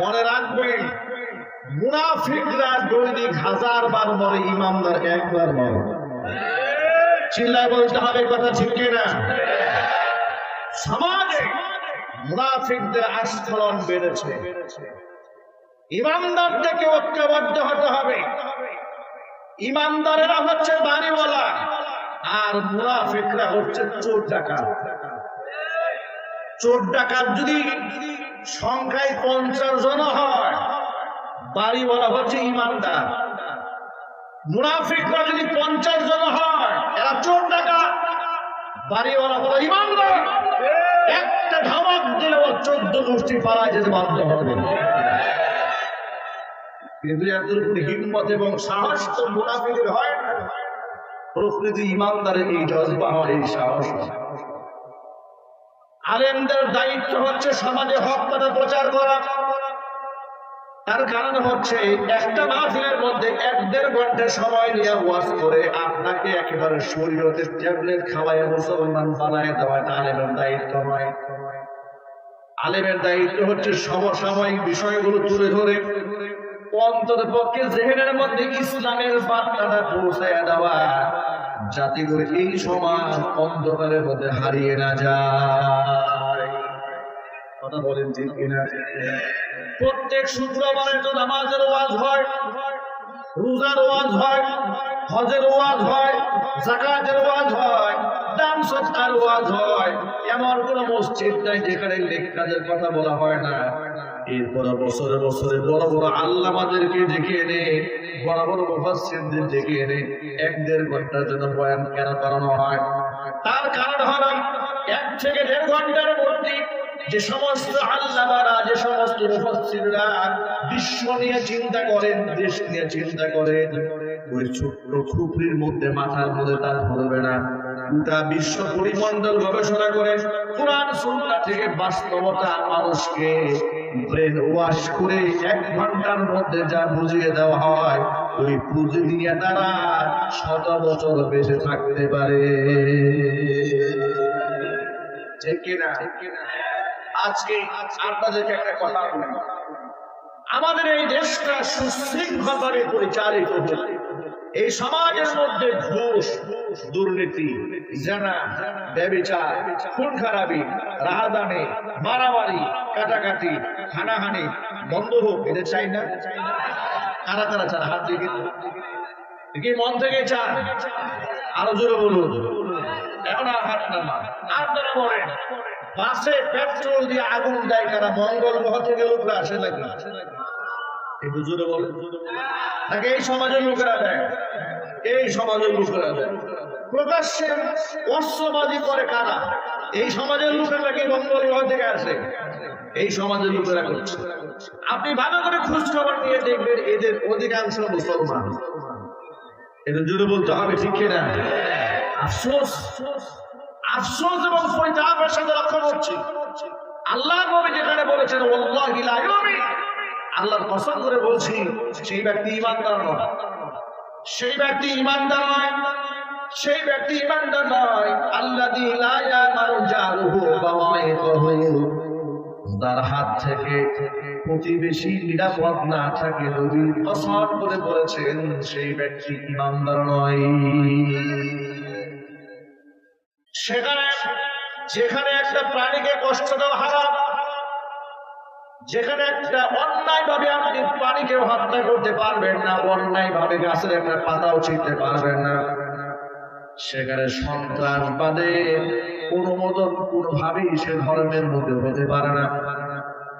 মনে রাখবেন, মুনাফিকরা দৈনিক হাজার বার মরে ইমামদার একবার মরে। চিল্লায় বলতে হবে কথা ঠিক কিনা? সমাজে মুনাফিকদের বেড়েছে। ইমানদারদেরকে ঐক্যবদ্ধ হতে হবে। ইমানদারেরা হচ্ছে বাড়িওয়ালা, আর মুনাফিকরা হচ্ছে চোর ডাকাত চোর ডাকাত যদি সংখ্যায় পঞ্চাশ জন হয়, বাড়িওয়ালা হচ্ছে ইমানদার। মুনাফিকরা যদি পঞ্চাশ জন হয়, এরা চোর ডাকাত। হলো ইমানদার, একটা ধামক দিলে চোদ্দ গোষ্ঠী পাড়ায় যেতে বাধ্য হবে। হিম্মত এবং সাহস তো হয় না। এই সাহস। আলেমদের দায়িত্ব হচ্ছে সমাজে হক কথা প্রচার করা। তার কারণ হচ্ছে একটা মাহফিলের মধ্যে এক দেড় ঘণ্টা সময় নিয়ে ওয়াজ করে আপনাকে একেবারে শরীরের ট্যাবলেট খাওয়ায়, মুসলমান বানায় দেওয়া, এটা আলেমের দায়িত্ব নয়। আলেমের দায়িত্ব হচ্ছে সমসাময়িক বিষয়গুলো তুলে ধরে। অন্তত পক্ষে জেহেনের মধ্যে ইসলামের বার্তাটা পৌঁছায় দেওয়া। করে এই সমাজ অন্ধকারের মধ্যে হারিয়ে না যায়। কথা বলেন ঠিক কিনা? প্রত্যেক তো নামাজের ওয়াজ হয়, রোজার ওয়াজ হয়, হজের ওয়াজ হয়, জাকাতের ওয়াজ হয়, দান সৎকার ওয়াজ হয়। এমন কোন মসজিদ নাই যেখানে লেখাদের কথা বলা হয় না। এরপর বছরে বছরে বড় বড় আল্লামাদেরকে ডেকে এনে, বড় বড় মুফাসসিরদের ডেকে এনে এক দেড় ঘণ্টার জন্য বয়ান কেন করানো হয়? তার কারণ হলো এক থেকে দেড় ঘণ্টার মধ্যে যে সমস্ত আল্লামারা, যে সমস্ত মুফাসসিররা বিশ্ব নিয়ে চিন্তা করেন, দেশ নিয়ে চিন্তা করেন, ওই ছোট্ট খুপড়ির মধ্যে, মাথার মধ্যে তার ধরবে না। গোটা বিশ্ব পরিমণ্ডল গবেষণা করে কোরআন সুন্নাহ থেকে বাস্তবতা মানুষকে ব্রেন ওয়াশ করে এক ঘণ্টার মধ্যে যা বুঝিয়ে দেওয়া হয়, ওই পুঁজি নিয়ে তারা শত বছর বেঁচে থাকতে পারে। ঠিক কিনা আজকে আপনাদেরকে একটা কথা আমাদের এই দেশটা সুশৃঙ্খলভাবে পরিচালিত এই সমাজের মধ্যে ঘুষ, দুর্নীতি, জানা, ব্যবিচার খুন খারাপি রাহাদানি, মারামারি, কাটাকাটি, হানাহানি, বন্ধ হোক, এদের চাই না। কারা কারা চান? হাত দিয়ে কি মন থেকে চান? আরও জোরে বলুন। এখন আর হাত নামা আপনারা বলেন, বাসে পেট্রোল দিয়ে আগুন দেয় কারা? মঙ্গল গ্রহ থেকে লোকরা আসে নাকি? একটু জোরে বলেন। নাকি এই সমাজের লোকেরা দেয়। এই সমাজের লোকেরা দেয়। প্রকাশ্যে অস্ত্রবাদী করে কারা? এই সমাজের লোকেরা গ্রহ থেকে আসে? এই সমাজের লোকেরা করছে। আপনি ভালো করে খোঁজ খবর নিয়ে দেখবেন এদের অধিকাংশ মুসলমান। এটা জোরে বলতে হবে, ঠিক কিনা আফসোস। আফসোস এবং পরিতাপের সাথে লক্ষ্য করছি। আল্লাহ নবী যেখানে বলেছেন ইউমিন। আল্লাহর কসম করে বলছি, সেই ব্যক্তি ইমানদার নয়। সেই ব্যক্তি ইমানদার নয়। সেই ব্যক্তি ইমানদার নয়। মাইতুহু। তার হাত থেকে প্রতিবেশী নিরাপদ না থাকে কসম করে বলেছেন, সেই ব্যক্তি ইমানদার নয়। সেখানে, যেখানে একটা প্রাণীকে কষ্ট দেওয়া হারাম যেখানে একটা অন্যায় ভাবে আপনি প্রাণীকে হত্যা করতে পারবেন না অন্যায় ভাবে গাছের একটা পাতাও ছিঁড়তে পারবেন না। সেখানে সন্ত্রাসবাদের অনুমোদন কোনোভাবেই সে ধর্মের মধ্যে হতে পারে না।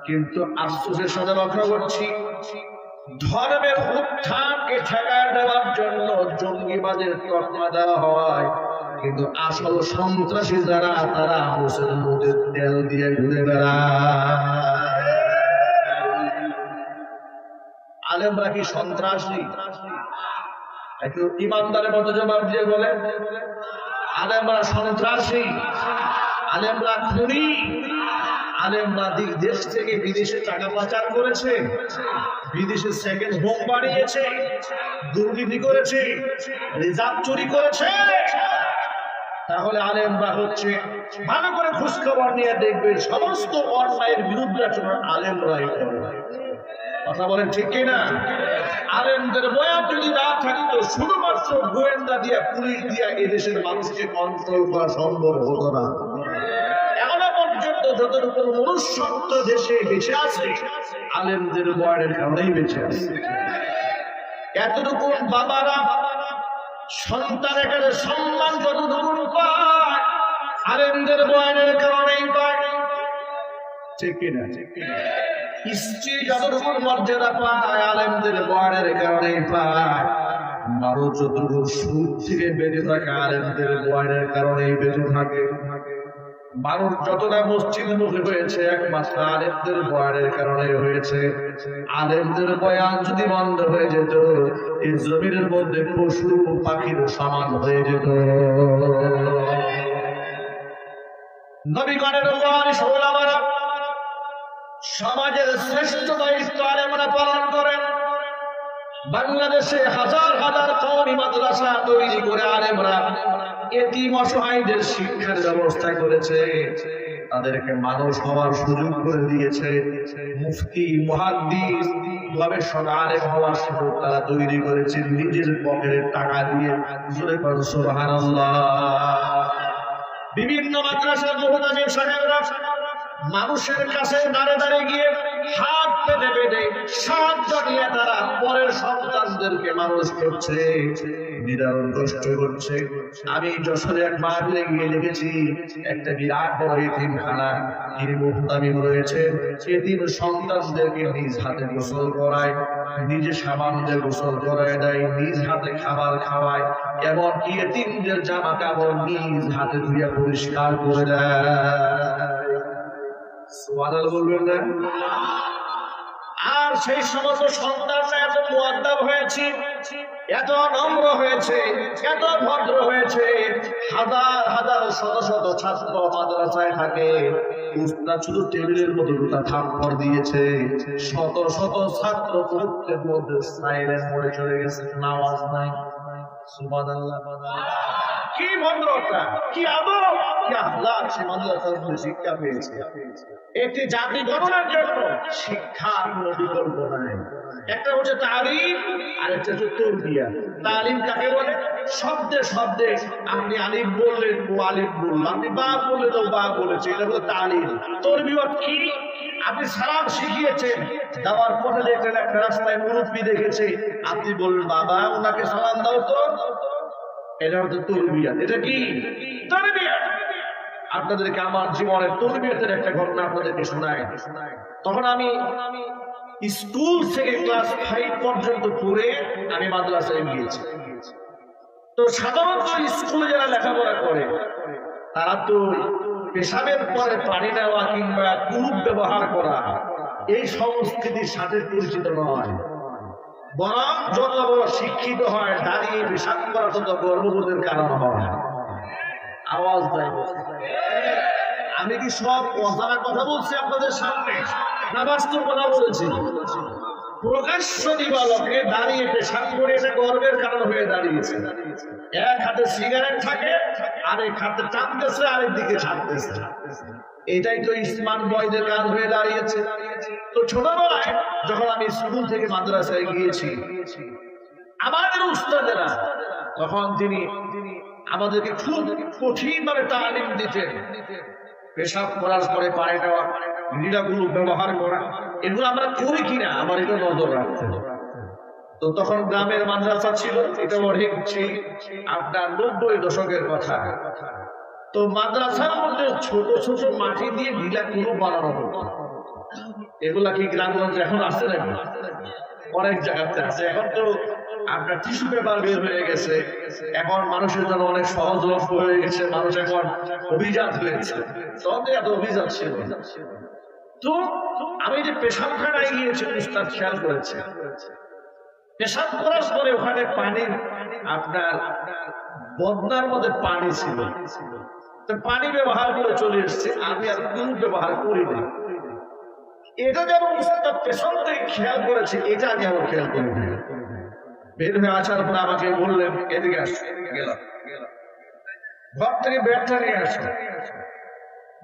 কিন্তু আশ্চর্যের সাথে লক্ষ্য করছি, ধর্মের উত্থানকে ঠেকায় দেওয়ার জন্য জঙ্গিবাদের তকমা দেওয়া হয়, কিন্তু আসল সন্ত্রাসী যারা, তারা মুসলমানদের তেল দিয়ে ঘুরে বেড়ায়। আলেমরা কি সন্ত্রাসী? একটু ইমানদারের মতো জবাব দিয়ে বলে আলেমরা সন্ত্রাসী, আলেমরা খুনি, আলেমরা দেশ থেকে বিদেশে টাকা পাচার করেছে, বিদেশে সেকেন্ড হোম বানিয়েছে, দুর্নীতি করেছে, রিজার্ভ চুরি করেছে। তাহলে আলেমরা হচ্ছে ভালো করে খোঁজ খবর নিয়ে দেখবে সমস্ত অন্যায়ের বিরুদ্ধে করে। কথা বলেন ঠিক কিনা? আলেমদের বয়ান যদি না থাকতো শুধুমাত্র গোয়েন্দা দিয়া, পুলিশ দিয়া এদেশের মানুষকে কন্ট্রোল করা সম্ভব হতো না। মনুষ্যত্ব দেশে আছে, আলেমদের বয়ানের কারণেই আছে। এতটুকু বাবারা সন্তানের কাছে সম্মান পায় কারণেই পায়। ঠিক আলেমদের মানুষ যতটা মসজিদে মুখে হয়েছে আলেমদের কারণে হয়েছে। আলেমদের বয়ান যদি বন্ধ হয়ে যেত, এই জমিনের মধ্যে পশু পাখির সমান হয়ে যেত। নবীগণের ওয়ারিস সমাজের শ্রেষ্ঠ দায়িত্ব আলেমরা পালন করেন। বাংলাদেশে হাজার হাজার কওমি মাদ্রাসা তৈরি করে আলেমরা এতিম অসহায়দের শিক্ষার ব্যবস্থা করেছে। তাদেরকে মানুষ হওয়ার সুযোগ করে দিয়েছে। মুফতি হওয়ার সুযোগ তারা তৈরি করেছে। নিজের পকেটের টাকা দিয়ে। বিভিন্ন মাদ্রাসার মহতাজির সাহেবরা মানুষের কাছে দাঁড়ে দাঁড়িয়ে গিয়ে হাত পেতে পেতে সাহায্য নিয়ে তারা পরের সন্তানদেরকে মানুষ করছে। নিদারুণ কষ্ট করছে। আমি যশোরে এক মাহফিলে গিয়ে দেখেছি, একটা বিরাট বড় এতিমখানা যিনি মুহতামিম রয়েছে। এতিম সন্তানদেরকে নিজ হাতে গোসল করায়, নিজে সাবান গোসল করায় দেয়, নিজ হাতে খাবার খাওয়ায় এমনকি এতিমদের জামা কাপড় নিজ হাতে ধুয়ে পরিষ্কার করে দেয়। আর সেই সমস্ত সন্তানরা এত মুয়াদ্দাব হয়েছে, এত নম্র হয়েছে, এত ভদ্র হয়েছে, হাজার হাজার শত শত ছাত্র মাদ্রাসায় থাকে। উস্তাদ শুধু টেবিলের দুটা থাপ্পড় দিয়েছে। শত শত ছাত্র মধ্যে সাইলেন্ট মরে চলে গেছে, নামাজ নাই। সুবহানাল্লাহ। কি ভদ্রতা, কি আদব কি আহ্লাদ সে মাদ্রাসার মধ্যে শিক্ষা পেয়েছে। একটি জাতি গঠনের জন্য শিক্ষার কোনো বিকল্প নাই। একটা হচ্ছে তালিম, আর একটা হচ্ছে তরবিয়া। তালিম কাকে বলে? শব্দে শব্দে আপনি আলিম বললেন, ও আলিম বললেন আপনি বা বললেন ও বা বলেছে, এটা হলো তালিম। তরবিয়া কি? আপনি সালাম শিখিয়েছেন, দেওয়ার পরে দেখলেন একটা রাস্তায় মুরব্বী দেখেছে। আপনি বললেন, বাবা, ওনাকে সালাম দাও তো। এটা হচ্ছে তরবিয়া এটা কি? আপনাদেরকে আমার জীবনের তরবিয়তের একটা ঘটনা আপনাদেরকে শোনায় তখন আমি স্কুল থেকে ক্লাস ফাইভ পর্যন্ত পড়ে আমি মাদ্রাসায় গিয়েছি। তো সাধারণত স্কুলে যারা লেখাপড়া করে, তারা তো পেশাবের পরে পানি নেওয়া কিংবা কূপ ব্যবহার করা, এই সংস্কৃতির সাথে পরিচিত নয়। বরং জন্ম শিক্ষিত হয় দাঁড়িয়ে বিষাদ করা জন্য গর্ববোধের কারণ হয়। আওয়াজ দেয়। আমি কি সব অজানা কথা বলছি আপনাদের সামনে? না, বাস্তব কথা বলেছি। প্রকাশ্য দিবালকে দাঁড়িয়ে করে এটা গর্বের কারণ হয়ে দাঁড়িয়েছে। এক হাতে সিগারেট থাকে, আরেক হাতে টানতেছে, আরেক দিকে ছাড়তেছে। এটাই তো বয়দের কাজ হয়ে দাঁড়িয়েছে। তো ছোটবেলায় যখন আমি স্কুল থেকে মাদ্রাসায় গিয়েছি, আমাদের উস্তাদেরা তখন তিনি আমাদেরকে খুব কঠিন ভাবে তালিম দিতেন। পেশাব করার পরে পায়ে দেওয়া নিরাগুলো ব্যবহার করা, এগুলো আমরা করি কিনা? আমার এটা নজর রাখতে। তো তখন গ্রামের মাদ্রাসা ছিল, এটা অনেক সেই আপনার নব্বই দশকের কথা। তো মাদ্রাসার মধ্যে ছোট ছোট মাটি দিয়ে ঢিলা কুলো বানানো হতো এগুলা কি গ্রামগঞ্জে এখন আছে নাকি? অনেক জায়গাতে আছে। এখন তো আপনার টিস্যু পেপার বের হয়ে গেছে। এখন মানুষের জন্য অনেক সহজলভ্য হয়ে গেছে। মানুষ এখন অভিজাত হয়েছে। তখন এত অভিজাত ছিল। তো আমি যে পেশাবখানায় গিয়েছি, উস্তাদ খেয়াল করেছে পেশাব করার পরে ওখানে পানি, আপনার বদনার মধ্যে পানি ছিল। পানি ব্যবহার করে চলে এসছে, আমি আর কোন ব্যবহার করি না এটা যেমন উস্তাদ পেছন থেকে খেয়াল করেছে, এটা আমি আবার খেয়াল করি না বের হয়ে আসার পর আমাকে বললেন, এদিকে আস, গেলাম। ঘর থেকে ব্যাগটা নিয়ে আসো।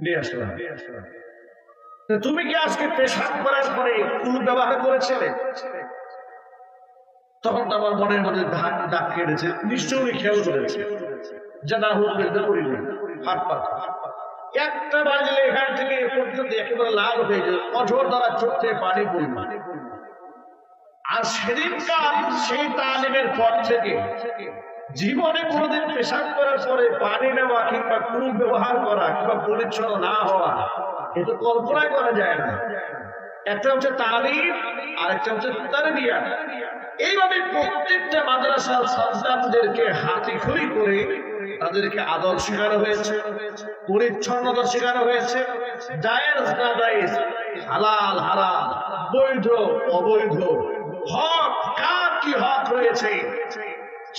নিয়ে আসলাম। তো তো তুমি কি আজকে পেশাব করার পরে কুল ব্যবহার করেছিলে? তখন তো আমার মনের মধ্যে ধান দাগ কেটেছে, নিশ্চয়ই খেয়াল করেছে। যে না হোক বেরতে করি না হাত পাত একটা বাজলে এখান থেকে পর্যন্ত একেবারে লাল হয়ে দ্বারা পানি আর সেদিনকার সেই তালিমের পর থেকে জীবনে কোনোদিন পেশাব করার পরে পানি নেওয়া কিংবা কুল ব্যবহার করা কিংবা পরিচ্ছন্ন না হওয়া এটা কল্পনাই করা যায় না। একটা হচ্ছে তালিম আর একটা হচ্ছে তারবিয়া। এইভাবে প্রত্যেকটা মাদ্রাসার সন্তানদেরকে হাতে খড়ি করে তাদেরকে আদর শেখানো হয়েছে, পরিচ্ছন্নতা শেখানো হয়েছে। জায়েজ না জায়েজ, হালাল হালাল বৈধ, অবৈধ, হক কার কি হক রয়েছে?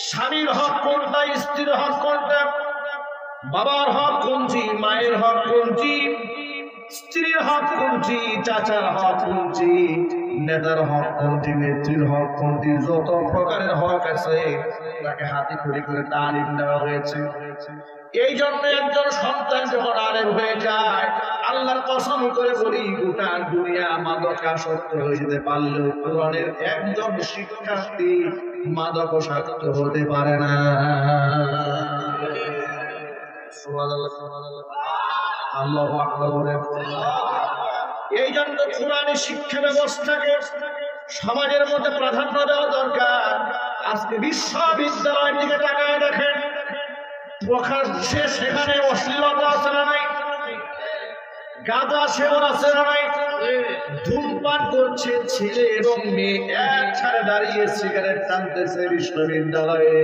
স্বামীর হক কোনটা, স্ত্রীর হক কোনটা? বাবার হক কোনটি, মায়ের হক কোনটি? স্ত্রীর হক কোনটি, চাচার হক কোনটি, নেতার হক কোনটি, নেত্রীর হক কোনটি, যত প্রকারের হক আছে, তাকে হাতে খড়ি করে তালিম দেওয়া হয়েছে। এই জন্য একজন সন্তান যখন আলেম হয়ে যায়, আল্লাহর কসম করে বলি, গোটা দুনিয়া মাদকাসক্ত হয়ে যেতে পারলেও কোরআনের একজন শিক্ষার্থী মাদকাসক্ত হতে পারে না। আকবার বলেন এই জন্য কোরআনের শিক্ষা ব্যবস্থাকে সমাজের মধ্যে প্রাধান্য দেওয়া দরকার। আজকে বিশ্ববিদ্যালয়ের দিকে তাকায় দেখেন প্রকাশ্যে সেখানে অশ্লীলতা আছে না নাই? গাঁজা সেবন আছে নাই? ধূমপান করছে ছেলে এবং মেয়ে, এক ছাড়ে দাঁড়িয়ে সিগারেট টানতেছে বিশ্ববিদ্যালয়ে।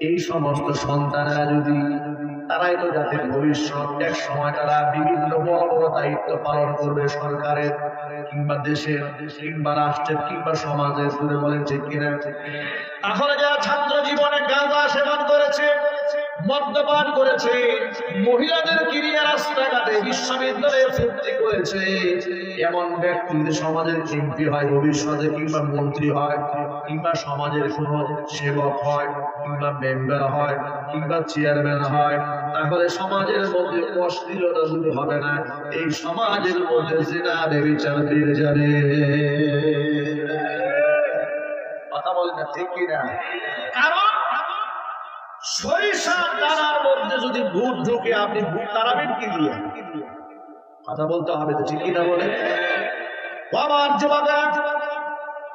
এই সমস্ত সন্তানরা যদি তারাই তো জাতির ভবিষ্যৎ, এক সময় তারা বিভিন্ন বড় বড় দায়িত্ব পালন করবে সরকারের কিংবা দেশের, কিংবা রাষ্ট্রের, কিংবা সমাজের করে বলেন ঠিক কিনা। তাহলে যারা ছাত্র জীবনে গাঁজা সেবন করেছে মদ্যপান করেছে, মহিলাদের ক্রিয়া রাস্তাঘাটে বিশ্ববিদ্যালয়ে ফুর্তি করেছে, এমন ব্যক্তি সমাজের এমপি হয়, ভবিষ্যতে কিংবা মন্ত্রী হয় কিংবা সমাজের কোন সেবক হয়, কিংবা মেম্বার হয়, কিংবা চেয়ারম্যান হয়, তাহলে সমাজের মধ্যে অশ্লীলতা শুরু হবে না, এই সমাজের মধ্যে জিনা বিচার বেড়ে যাবে কথা বলেন ঠিক কিনা কারণ সরিষার দানার মধ্যে যদি ভূত ঢুকে, আপনি ভূত তাড়াবেন কি দিয়ে? কথা বলতে হবে তো, ঠিক কিনা বলে? বাবার যুবকা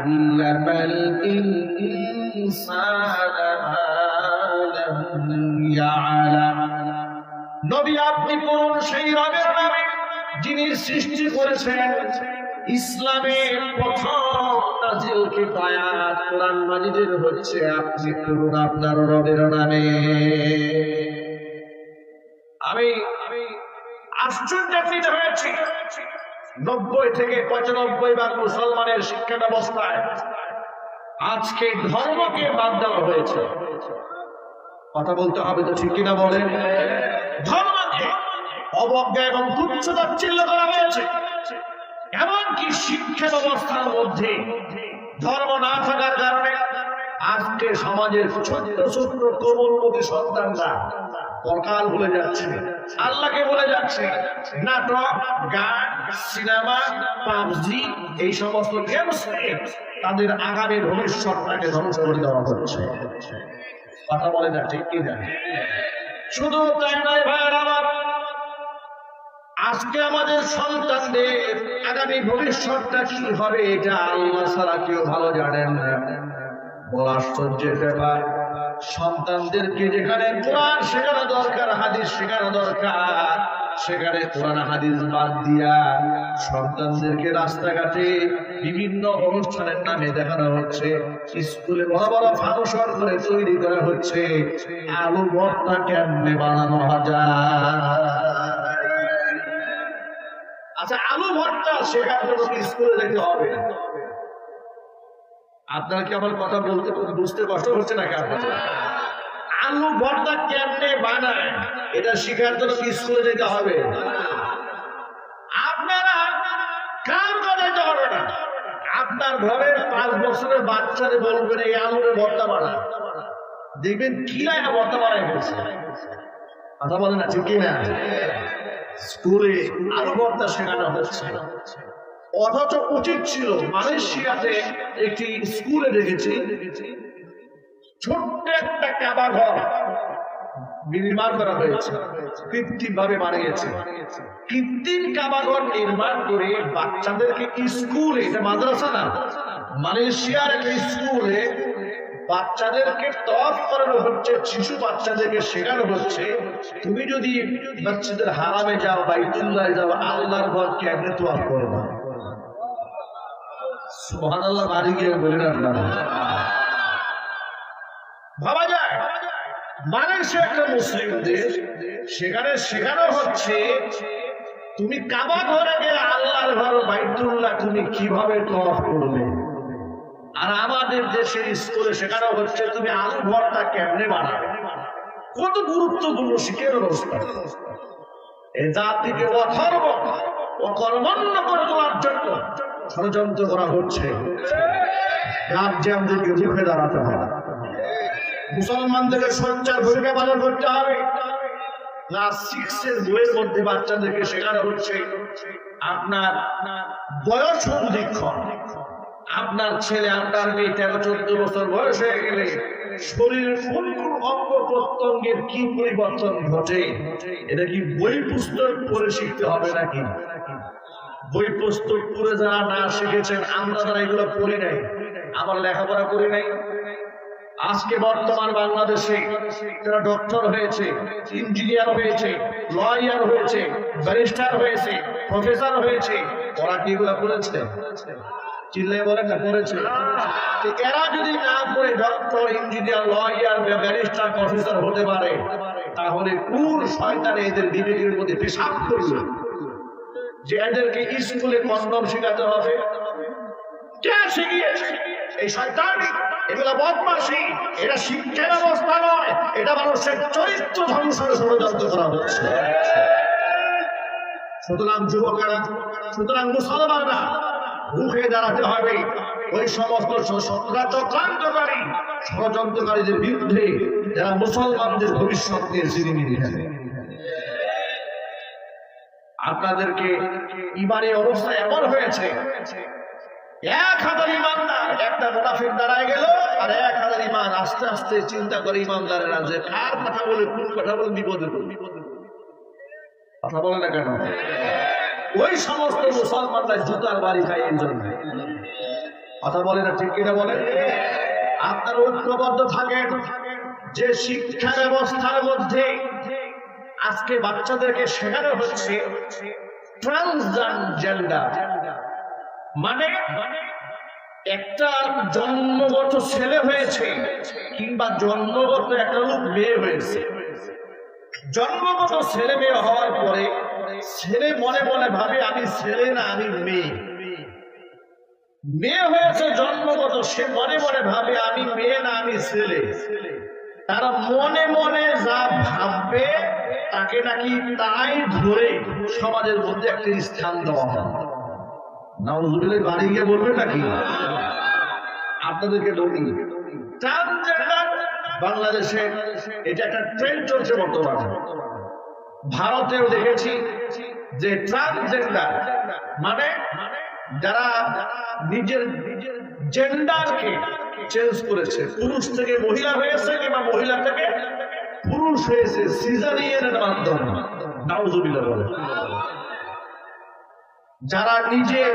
علم الإنسان ما لم يعلم নবী আপনি করুন সেই রবের নামে যিনি সৃষ্টি করেছেন ইসলামের প্রথম নাজিলকে আয়াত কোরআন মাজিদের হচ্ছে আপনি করুন আপনার রবের নামে আমি আমি আশ্চর্যান্বিত হয়েছি নব্বই থেকে পঁচানব্বই ভাগ মুসলমানের শিক্ষা ব্যবস্থায় আজকে ধর্মকে বাদ দেওয়া হয়েছে। কথা বলতে হবে তো ঠিক কিনা বলেন? ধর্মকে অবজ্ঞা এবং তুচ্ছ তাচ্ছিল্য করা হয়েছে। এমনকি শিক্ষা ব্যবস্থার মধ্যে ধর্ম না থাকার কারণে আজকে সমাজের ছোট্ট ছোট্ট কোমলমতি সন্তানরা পরকাল ভুলে যাচ্ছে, আল্লাহকে বলে যাচ্ছে, নাটক, গান সিনেমা, পাবজি, এই সমস্ত গেমস তাদের আগামী ভবিষ্যৎটাকে ধ্বংস করে দেওয়া হচ্ছে। কথা বলে না, ঠিক কি না? শুধু তাই নয় ভাইয়ের আমার, আজকে আমাদের সন্তানদের আগামী ভবিষ্যৎটা কি হবে এটা আল্লাহ ছাড়া কেউ ভালো জানেন না। বড় আশ্চর্যের ব্যাপার, সন্তানদেরকে যেখানে কোরআন শেখানো দরকার, হাদিস শেখানো দরকার সেখানে কোরআন হাদিস বাদ দিয়া সন্তানদেরকে রাস্তাঘাটে বিভিন্ন অনুষ্ঠানের নামে দেখানো হচ্ছে, স্কুলে বড় বড় ফাংশন করে তৈরি করা হচ্ছে, আলু ভর্তা কেমনে বানানো যায়? আচ্ছা আলু ভর্তা শেখার জন্য স্কুলে যেতে হবে? আপনারা কি আমার কথা বলতে বুঝতে কষ্ট হচ্ছে নাকি আপনার? আলু ভর্তা কেমনে বানায়? এটা শিখার জন্য স্কুলে যেতে হবে? আপনারা কার কথা না? আপনার ঘরের পাঁচ বছরের বাচ্চারে বলবেন, এই আলুরে দেখবেন বানায় ফেলছে কথা বলে না স্কুলে আলু ভর্তা শেখানো হচ্ছে। অথচ উচিত ছিল মালয়েশিয়াতে একটি স্কুলে দেখেছি, ছোট্ট একটা কাবা ঘর। নির্মাণ করা হয়েছে কৃত্রিম ভাবে বানিয়েছে। কৃত্রিম কাবাঘর নির্মাণ করে বাচ্চাদেরকে স্কুলে, এটা মাদ্রাসা না, মালয়েশিয়ার একটা স্কুলে বাচ্চাদেরকে তফ করানো হচ্ছে, শিশু বাচ্চাদেরকে শেখানো হচ্ছে। তুমি যদি বাচ্চাদের হারামে যাও, বাইতুল্লাহ যাও, আল্লাহর ঘর কেমনে তো করবা? সুহান আল্লাহ বাড়ি গিয়ে বলেন আপনারা। ভাবা যায়? মালয়েশিয়া একটা মুসলিম দেশ, সেখানে শেখানো হচ্ছে, তুমি কাবা ঘরে আল্লাহর ঘর বাইতুল্লাহ তুমি কীভাবে তরফ করবে? আর আমাদের দেশের স্কুলে শেখানো হচ্ছে, তুমি আলু ঘরটা কেমনে বানাবে? কত গুরুত্বপূর্ণ শিখের অবস্থা এ জাতিকে অথর্ব করে জন্য ষড়যন্ত্র করা হচ্ছে। রাজ্যে আমাদেরকে রুখে দাঁড়াতে হবে। মুসলমানদেরকে সঞ্চার ভূমিকা পালন করতে হবে। তেরো অঙ্গ প্রত্যঙ্গের কি পরিবর্তন ঘটে? এটা কি বই পুস্তক পড়ে শিখতে হবে নাকি? বই পুস্তক পড়ে যারা না শিখেছেন, আমরা যারা এগুলো পড়ি নাই আমার লেখাপড়া করি নাই আজকে বর্তমান বাংলাদেশে যারা ডক্টর হয়েছে ইঞ্জিনিয়ার হয়েছে লয়ার হয়েছে ব্যারিস্টার হয়েছে প্রফেসর হয়েছে, ওরা কি এগুলো করেছে? পারে, তাহলে কোন এদের মধ্যে যে এদেরকে শেখাতে হবে। শিখিয়েছে? এই শয়তানি। এগুলা বদমাসি এটা শিক্ষা ব্যবস্থা নয়, এটা মানুষের চরিত্র ধ্বংসের ষড়যন্ত্র করা হচ্ছে। সুতরাং যুবকেরা, সুতরাং মুসলমানরা, মুখে দাঁড়াতে হবে। ওই সমস্ত সন্ত্রাস চক্রান্তকারী ষড়যন্ত্রকারীদের বিরুদ্ধে যারা মুসলমানদের ভবিষ্যৎ নিয়ে সিনেমি খেলে আপনাদেরকে ইমানি অবস্থা এমন হয়েছে এক হাজার ইমানদার, একটা মুনাফিক দাঁড়ায় গেল, আর এক হাজার ইমান, আস্তে আস্তে চিন্তা করে ইমানদারেরা যে কার কথা বলে, কোন কথা বলে, বিপদে কথা বলে না কেন? ওই সমস্ত মুসলমানরা জুতার বাড়ি খায়, এই কথা বলে না ঠিক কিনা বলে আপনার ঐক্যবদ্ধ থাকেন। যে শিক্ষা ব্যবস্থার মধ্যে আজকে বাচ্চাদেরকে শেখানো হচ্ছে ট্রান্সজেন্ডার মানে একটা জন্মগত ছেলে হয়েছে কিংবা জন্মগত একটা লোক মেয়ে হয়েছে। জন্মগত ছেলে মেয়ে হওয়ার পরে ছেলে মনে মনে ভাবে, আমি ছেলে না, আমি মেয়ে। মেয়ে হয়েছে জন্মগত, সে মনে মনে ভাবে, আমি মেয়ে না, আমি ছেলে। তারা মনে মনে যা ভাববে, তাকে নাকি তাই ধরে সমাজের মধ্যে একটা স্থান দেওয়া হয় নাউজুবিল্লাহ বাড়ি গিয়ে বলবেন নাকি আপনাদেরকে বলি বাংলাদেশে এটা একটা ট্রেন্ড চলছে বর্তমানে। ভারতেও দেখেছি যে ট্রান্সজেন্ডার মানে যারা নিজের জেন্ডারকে চেঞ্জ করেছে, পুরুষ থেকে মহিলা হয়েছে কিংবা মহিলা থেকে পুরুষ হয়েছে সিজারিয়ানের মাধ্যমে। নাউজুবিল্লাহ বলে। যারা নিজের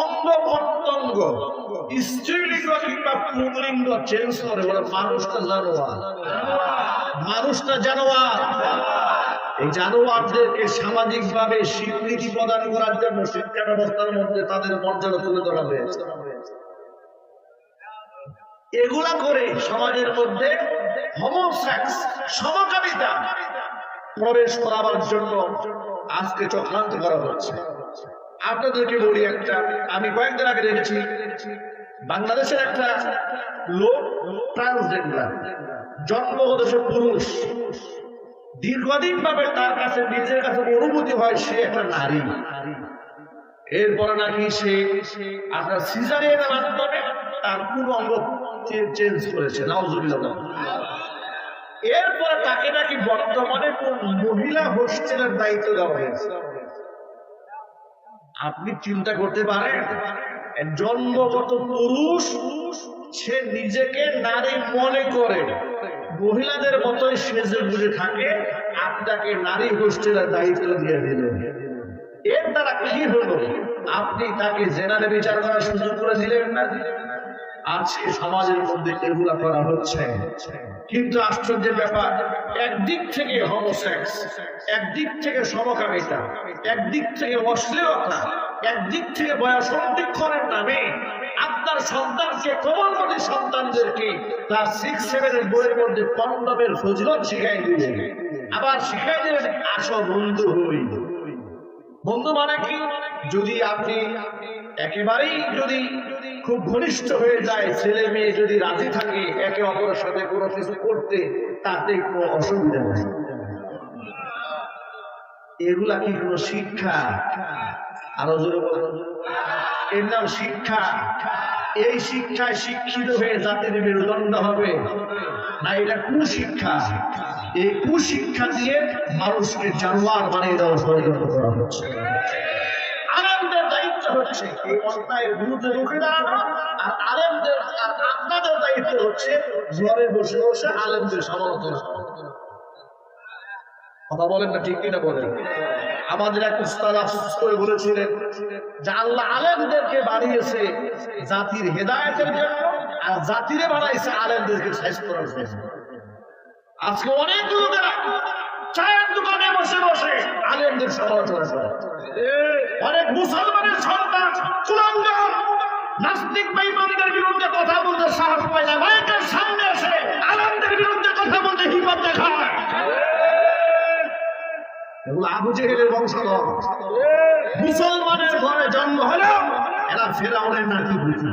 অঙ্গ প্রত্যঙ্গ স্ত্রীলিঙ্গ কিংবা চেঞ্জ করে মানুষটা জানোয়ার। মানুষটা জানোয়ার। এই জানোয়ারদেরকে স্বীকৃতি প্রদান করার জন্য শিক্ষা ব্যবস্থার মধ্যে তাদের মর্যাদা তুলে ধরা হয়েছে। এগুলা করে সমাজের মধ্যে হোমোসেক্স সমকামিতা প্রবেশ করাবার জন্য আজকে চক্রান্ত করা হচ্ছে। আপনাদেরকে বলি একটা, আমি কয়েকদিন আগে দেখেছি, বাংলাদেশের একটা লোক ট্রান্সজেন্ডার জন্মগত সে পুরুষ। দীর্ঘদিন ভাবে তার কাছে, নিজের কাছে অনুভূতি হয় সে একটা নারী। এরপরে নাকি সে আপনার সিজারিয়ানের মাধ্যমে তার পুরো অঙ্গ চেঞ্জ করেছে। নাউজুবিল্লাহ। এরপরে তাকে নাকি বর্তমানে মহিলা হোস্টেলের দায়িত্ব দেওয়া হয়েছে। আপনি চিন্তা করতে পারেন, জন্মগত পুরুষ, সে নিজেকে নারী মনে করে। মহিলাদের মতোই সেজে বুঝে থাকে, আপনাকে নারী হোস্টেলের দায়িত্ব দিয়ে দিলেন এর দ্বারা কি হলো? আপনি তাকে জেনারে বিচার করার সুযোগ করে দিলেন না? আজকে সমাজের মধ্যে এগুলা করা হচ্ছে। কিন্তু আশ্চর্যের ব্যাপার, একদিক থেকে হোমোসেক্স একদিক থেকে সমকামিতা, একদিক থেকে অশ্লীলতা, একদিক থেকে বয়স সন্ধিক্ষণের নামে আপনার সন্তানকে, কোমলমতি সন্তানদেরকে তার সিক্স সেভেনের বইয়ের মধ্যে কন্ডমের ফজিলত শিখাই দিলেন। আবার শিখাই দিলেন, আসো বন্ধু হই। বন্ধু মানে কি? যদি আপনি একেবারেই যদি খুব ঘনিষ্ঠ হয়ে যায়। ছেলে মেয়ে যদি রাজি থাকে, একে অপরের সাথে কোনো কিছু করতে, তাতে কোনো অসুবিধা নেই। এগুলা কি কোনো শিক্ষা? আরও জোরে বলুন এর নাম শিক্ষা। এই শিক্ষায় শিক্ষিত হয়ে জাতির মেরুদণ্ড হবে। না, এটা কুশিক্ষা। এই কুশিক্ষা দিয়ে মানুষকে জানোয়ার বানিয়ে দেওয়ার ষড়যন্ত্র করা হচ্ছে। হচ্ছে আর আলেমদের আর আপনাদের দায়িত্ব হচ্ছে ঘরে বসে বসে আলেমদের সমালোচনা কথা বলেন না, ঠিক কিনা বলেন? আমাদের এক উস্তাদ আফসোস করে বলেছিলেন যে আল্লাহ আলেমদেরকে বানিয়েছে জাতির হেদায়তের জন্য, আর জাতিরে বানাইছে আলেমদেরকে শেষ করার জন্য। আজকে অনেক লোকেরা চায়ের দোকানে বসে বসে আলেমদের সমালোচনা অনেক মুসলমানের সন্তান, কুলাঙ্গার, নাস্তিক বেঈমানদের বিরুদ্ধে কথা বলতে সাহস পায় না। মাইকের সামনে এসে আলেমদের বিরুদ্ধে কথা বলতে হিম্মত দেখায়। আবু জেহেলের বংশধর। মুসলমানের ঘরে জন্ম হলেও এরা ফেরাউনের নাতি বুঝি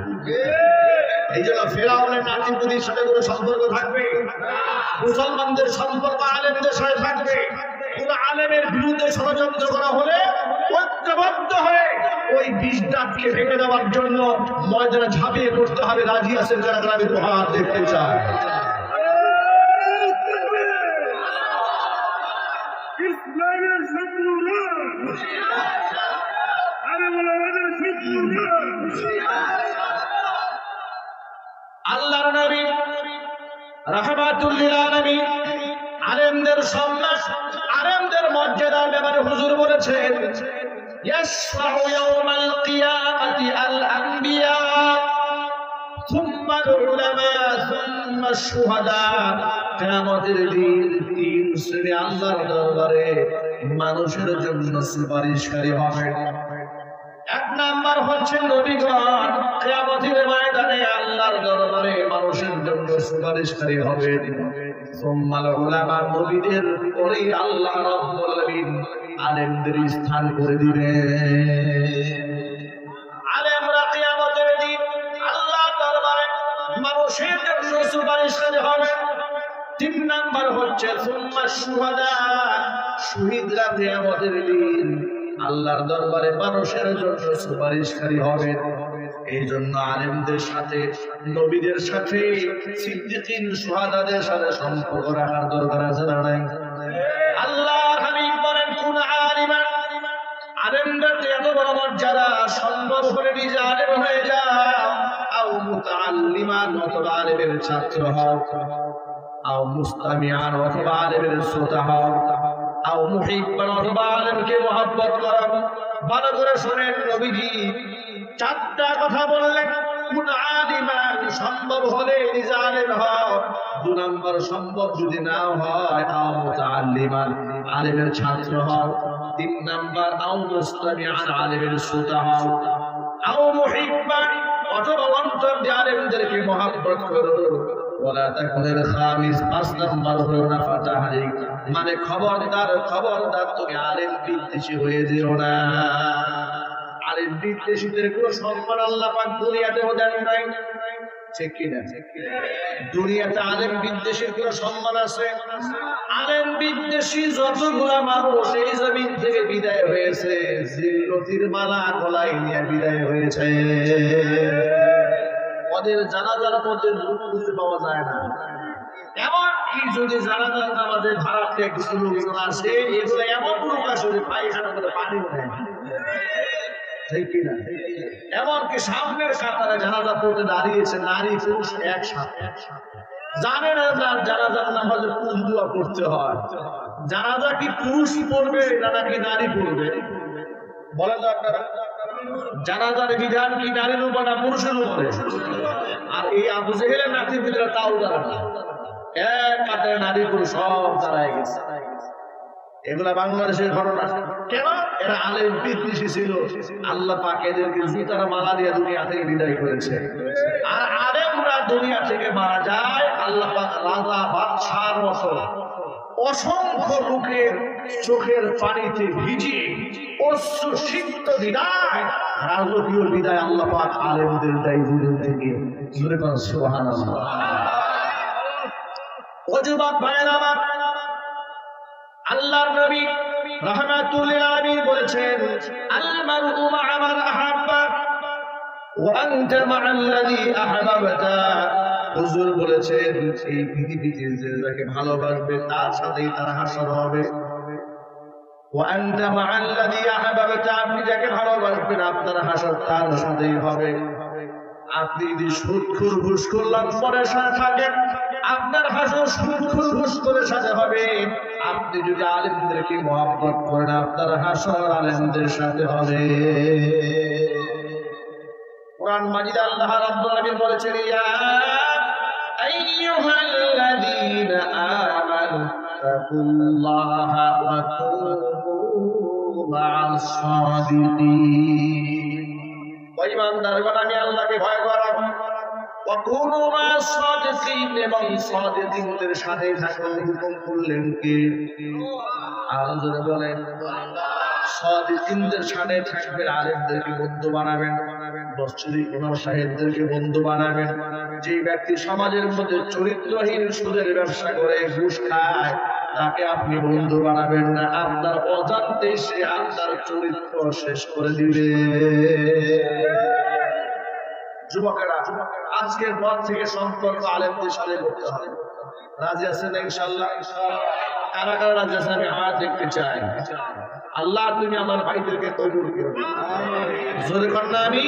মুসলমানদের সম্পর্ক আলেমদের সাথে থাকবে। আলেমের বিরুদ্ধে ষড়যন্ত্র করা হলে ঐক্যবদ্ধ হয়ে ওই বিষ দাঁতকে দেওয়ার জন্য ময়দানে ঝাঁপিয়ে পড়তে হবে। রাজি আছেন যারা গ্রামের উপহার দেখতে চায়। হুজুর বলেছেন ইয়াশফাউ ইয়াউমাল কিয়ামাতি আল আনবিয়া ثم العلماء ثم الشهداء কিয়ামতের দিন তিন শ্রেণী আল্লাহর দরবারে মানুষের জন্য সুপারিশকারী হবে এক নাম্বার হচ্ছে নবীগণ কিয়ামতের ময়দানে মানুষের জন্য সুপারিশকারী হবে। নবীদের আল্লাহ আলেমদের স্থান করে দরবারে মানুষের জন্য সুপারিশকারী হবে। তিন নাম্বার হচ্ছে আল্লাহর দরবারে মানুষের জন্য সুপারিশকারী হবেন এই আলেমদের সাথে, নবীদের সাথে, সিদ্দিকিন সুহাদাদের সাথে সম্পর্ক রাখার দরকার আছে নাই? আল্লাহ হাবিব বলেন, কোন আলিমান আলেমদের এত বড় মর্যাদা, সম্ভব হলে নিজে আলেম হয়ে যাও। আও মুতাআল্লিমান অথবা আলেমের ছাত্র হও। আও মুস্তামিয়ান অথবা আলেমের শ্রোতা হও। আও মুহিব্বান আলেমকে মহব্বত করো। ভালো করে শোনেন নবীজি। চারটা কথা বললেন। কোন আলিমান সম্ভব আলেমের ছাত্র হও। তিন নাম্বার আলেমের শ্রোতা হও। আও অথবা অন্তর আলেমদেরকে মহব্বত করো মানে খবরদার খবরদার তুমি আলেম বিদ্বেষী হয়ে যেও না। আলেম বিদ্বেষীদের কোনো সম্মান আল্লাহ পাক দুনিয়াতেও দেন নাই। দুনিয়াতে আলেম বিদ্বেষীর কোনো সম্মান আছে? আলেম বিদ্বেষী যতগুলা মানুষ এই জমিন থেকে বিদায় হয়েছে বিদায় হয়েছে। ওদের জানাজার মধ্যে খুঁজে পাওয়া যায় না। এমনকি সামনের কাতারে জানাজা পড়তে দাঁড়িয়েছে নারী পুরুষ একসাথে। জানে না যার জানাজার নামাজে দোয়া করতে হয়। জানাজা কি পুরুষ পড়বে না নাকি নারী পড়বে? বলেন তো আপনারা। জানাজার বিধান কি, নারীর উপর না পুরুষের উপরে? আর এই আবু জেহেলের নাতির ভিতরে তাও দাঁড়া এক কাতারে নারী পুরুষ সব দাঁড়ায় গেছে। এগুলা বাংলাদেশের ঘটনা। কেন? এরা আলেম, বিদ্বেষী ছিল। আল্লাহ পাক এদেরকে জুতার মালা দিয়ে দুনিয়া থেকে বিদায় করেছে। আর আলেমরা দুনিয়া থেকে মারা যায় আল্লাহ পাক রাজা, বাদশার মতো। অসংখ্য লোকের চোখের পানিতে ভিজিয়ে অশ্রু সিক্ত বিদায়। রাজকীয় বিদায় আল্লাহ আলেমদের দেয় দুনিয়া থেকে। জুড়ে করেন সুবহানাল্লাহ। অজুবাদ হুজুর বলেছেন, এই পৃথিবীতে যে যাকে ভালোবাসবে, তার সাথেই তার হাসর হবে। আপনি আপনার হাসর যদি সুদখুর ঘুষখুর পরে থাকেন আপনার হাসর সুদখুর ঘুষ করে সাথে হবে। আপনি যদি আলেমদেরকে মহাব্বত করেন, আপনার হাসর আলেমদের সাথে হবে। কোরআন মাজিদ আল্লাহ রাব্বুল আলামিন বলেছেন, ইয়া আইয়ুহাল্লাযীনা আমানু তাকুল্লাহা ওয়া কুনু মা'আস সাদিকিন ওই ইমানদারগণ আমি আল্লাহকে ভয় করো وكونوا مع الصادقين এবং সাদিকদের সাথে থাকুন হুকুম করলেন কে আরো জোরে বলেন তাকে আপনি বন্ধু বানাবেন না। আপনার অজান্তে সে আপনার চরিত্র শেষ করে দিবে। যুবকেরা, আজকের পর থেকে সম্পর্ক আলেমদের সাথে করতে হবে। রাজি আছেন ইনশাল্লাহ কারা কারা রাজি আছেন আমি হাত দেখতে চাই। আল্লাহ তুমি আমার ভাইদেরকে কবুল করো। জোরে কর না আমি